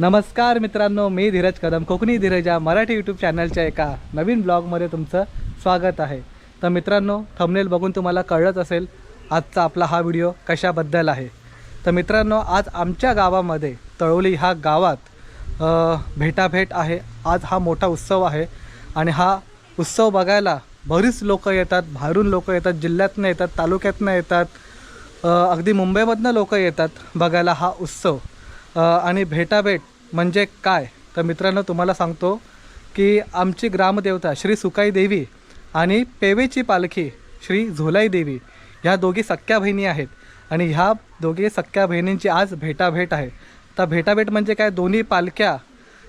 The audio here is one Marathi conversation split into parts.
नमस्कार मित्रांनो मी धीरज कदम कोकणी धीरज या मराठी यूट्यूब चॅनलच्या एका नवीन ब्लॉगमध्ये तुमचं स्वागत आहे. तर मित्रांनो थंबनेल बघून तुम्हाला कळलंच असेल आजचा आपला हा व्हिडिओ कशाबद्दल आहे. तर मित्रांनो आज आमच्या गावामध्ये तळोली ह्या गावात भेटाभेट आहे. आज हा मोठा उत्सव आहे आणि हा उत्सव बघायला बरीच लोकं येतात बाहेरून लोक येतात जिल्ह्यातनं येतात तालुक्यातनं येतात अगदी मुंबईमधनं लोक येतात बघायला हा उत्सव. आणि भेटाभेट म्हणजे काय? तर मित्रांनो तुम्हाला सांगतो की आमची ग्रामदेवता श्री सुकाई देवी आणि पेवेची पालखी श्री झोलाई देवी ह्या दोघी सख्या बहिणी आहेत. आणि ह्या दोघी सख्या बहिणींची आज भेटाभेट आहे. तर भेटाभेट म्हणजे काय? दोन्ही पालख्या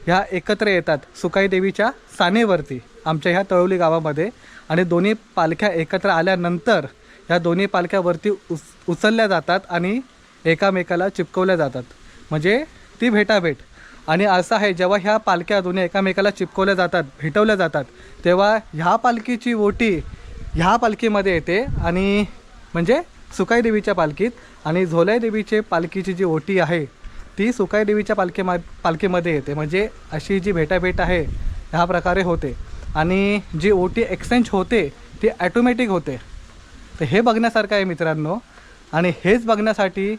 ह्या एकत्र येतात सुकाई देवीच्या सानेवरती आमच्या ह्या तळवली गावामध्ये. आणि दोन्ही पालख्या एकत्र आल्यानंतर ह्या दोन्ही पालख्यावरती उच उचलल्या जातात आणि एकामेकाला चिपकवल्या जातात. म्हणजे ती भेटाभेट. आणि असं आहे जेव्हा ह्या पालख्या दोन्ही एकामेकाला चिपकवल्या जातात भेटवल्या जातात तेव्हा ह्या पालखीची ओटी ह्या पालखीमध्ये येते आणि म्हणजे सुकाई देवीच्या पालखीत आणि झोलाई देवीचे पालखीची जी ओटी आहे ती सुकाई देवीच्या पालखीमा पालखीमध्ये येते. म्हणजे अशी जी भेटाभेट आहे ह्या प्रकारे होते. आणि जी ओटी एक्सचेंज होते ती ॲटोमॅटिक होते. तर हे बघण्यासारखं आहे मित्रांनो. आणि हेच बघण्यासाठी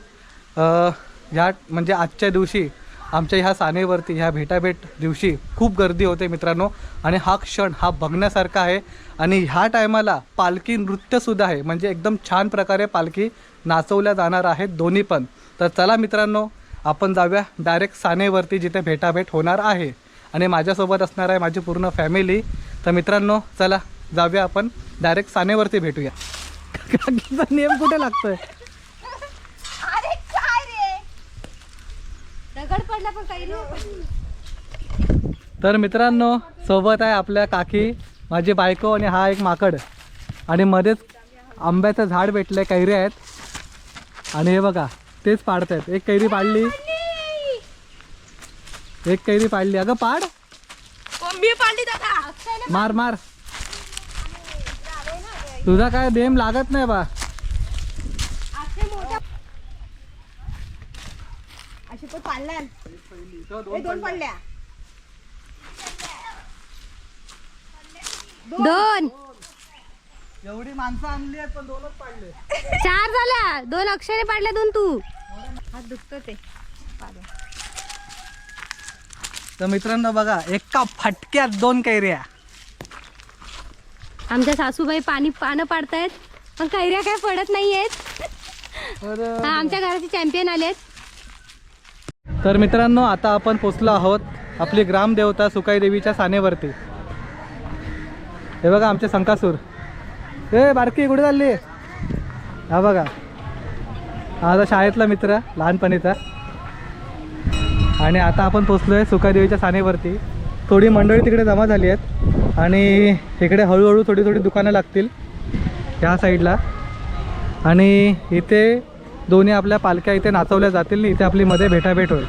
ह्या म्हणजे आजच्या दिवशी आमच्या ह्या सानेवरती ह्या भेटाभेट दिवशी खूप गर्दी होते मित्रांनो. आणि हा क्षण हा बघण्यासारखा आहे. आणि ह्या टायमाला पालखी नृत्यसुद्धा आहे. म्हणजे एकदम छान प्रकारे पालखी नाचवल्या जाणार आहेत दोन्ही पण. तर चला मित्रांनो आपण जाऊया. डायरेक्ट सानेवरती जिथे भेटाभेट होणार आहे. आणि माझ्यासोबत असणार आहे माझी पूर्ण फॅमिली तर मित्रांनो चला जाऊया आपण. डायरेक्ट सानेवरती भेटूया. नेम नियम कुठे लागतोय? पण काही तर मित्रांनो सोबत आहे आपल्या काकी माझी बायको आणि हा एक माकड. आणि मध्येच आंब्याचं झाड भेटलं कैऱ्या आहेत. आणि हे बघा तेच पाडत आहेत एक कैरी पाडली. एक कैरी पाडली. अगं पाड. मी पाडली मार मार. तुझा काय देम लागत नाही बा. पण दोन पडल्या. दोन. एवढी माणसं आणली आहेत पण दोनच पाडले. चार झाल्या. दोन अक्षरे पाडल्या दोन तू. हात दुखतो ते. तर मित्रांनो बघा एका फटक्यात दोन कैऱ्या. आमच्या सासूबाई पाणी पानं पाडतायत पण कैऱ्या काय पडत नाहीयेत. तर हा आमच्या घराचे चॅम्पियन आलेत. तर मित्रांनो आता आपण पोचलो आहोत आपली ग्रामदेवता सुकाई देवीच्या सानेवरती. हे बघा आमचे संकासूर. ए बारकी कुठे चालली? हा बघा. आता शाळेतला मित्र लहानपणीचा. आणि आता आपण पोचलो आहे सुकादेवीच्या सानेवरती. थोडी मंडळी तिकडे जमा झाली आहेत. आणि इकडे हळूहळू थोडी थोडी दुकानं लागतील ह्या साईडला. आणि इथे दोन्ही आपल्या पालख्या इथे नाचवल्या जातील इथे आपली मध्ये भेटाभेट होईल.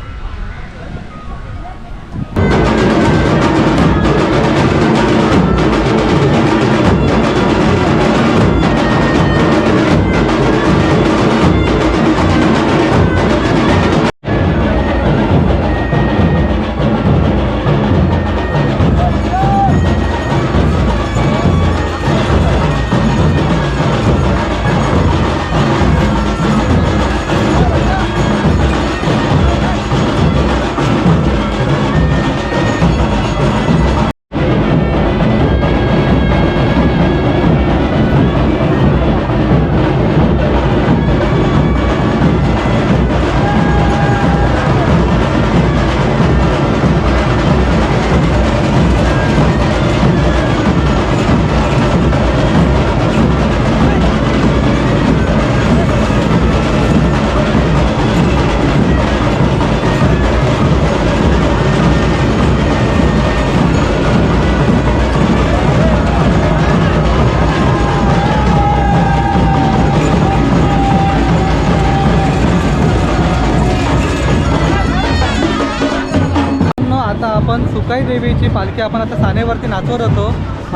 आता आपण सुकाई देवीची पालखी आपण आता सानेवरती नाचवत होतो.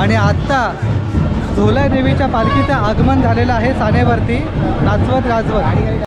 आणि आत्ता झोलाई देवीच्या पालखीचं आगमन झालेलं आहे सानेवरती. नाचवत गाजवत.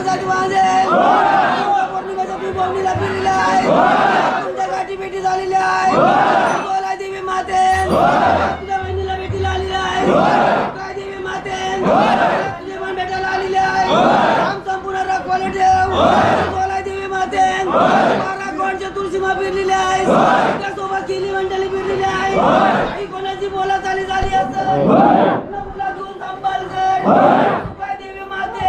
माणसाची माझे पौर्णिमेचा मी पाहुणीला फिरलेला आहे तुमच्या गाठी भेटी झालेल्या आहे बोला देवी माते तुझ्या बहिणीला भेटीला आलेली आहे काय देवी माते तुझे भेटायला आलेली आहे काम संपूर्ण राखवाले ठेव. बोला देवी माते बारा तुळशी मा फिरलेली आहे त्यासोबत केली मंडळी फिरलेली आहे कोणाची बोला चाली झाली असत देवी माते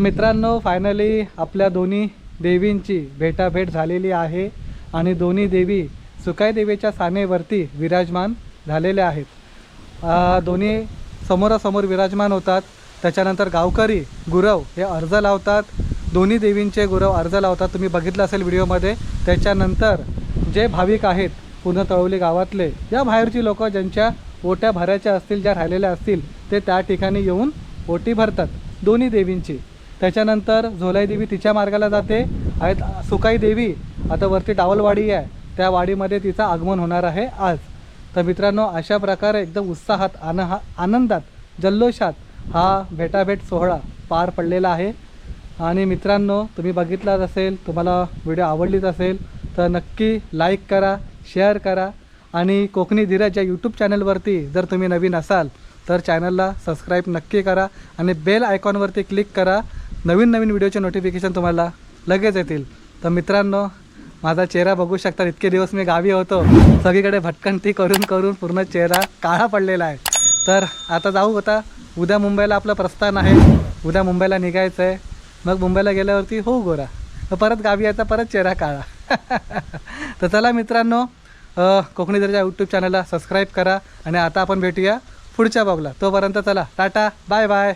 मित्रांनो फायनली आपल्या दोन्ही देवींची भेटाभेट झालेली आहे आणि दोन्ही देवी सुकाई देवीच्या सानेवरती विराजमान झालेल्या आहेत. दोन्ही समोरासमोर विराजमान होतात. त्याच्यानंतर गावकरी गुरव हे अर्ज लावतात. दोन्ही देवींचे गुरव अर्ज लावतात. तुम्ही बघितलं असेल व्हिडिओमध्ये. त्याच्यानंतर जे भाविक आहेत पूर्ण तळवली गावातले या बाहेरची लोक ज्यांच्या ओट्या भरायच्या असतील ज्या राहिलेल्या असतील ते त्या ठिकाणी येऊन ओटी भरतात. दोन्ही देवींची. त्याच्यानंतर झोलाई देवी तिच्या मार्गाला जाते. आहेत सुकाई देवी आता वरती डावलवाडी आहे त्या वाडीमध्ये तिचं आगमन होणार आहे आज. तर मित्रांनो अशा प्रकारे एकदम उत्साहात आन हा आनंदात जल्लोषात हा भेटाभेट सोहळा पार पडलेला आहे. आणि मित्रांनो तुम्ही बघितलाच असेल तुम्हाला व्हिडिओ आवडलीच असेल तर नक्की लाईक करा शेअर करा. आणि कोकणी धीरज या यूट्यूब चॅनलवरती जर तुम्ही नवीन असाल तर चॅनलला सबस्क्राईब नक्की करा आणि बेल आयकॉनवरती क्लिक करा. नवीन नवीन व्हिडिओचे नोटिफिकेशन तुम्हाला लगेच येतील. तर मित्रांनो माझा चेहरा बघू शकता इतके दिवस मी गावी होतो. सगळीकडे भटकंती करून करून पूर्ण चेहरा काळा पडलेला आहे. तर आता जाऊ होता उद्या मुंबईला आपलं प्रस्थान आहे. उद्या मुंबईला निघायचं आहे मग मुंबईला गेल्यावरती हो गोरा. परत गावी यायचा परत चेहरा काळा. तर चला मित्रांनो कोकणी दर्जा यूट्यूब चॅनलला सबस्क्राईब करा आणि आता आपण भेटूया पुढच्या बॉगला तोपर्यंत चला टाटा बाय बाय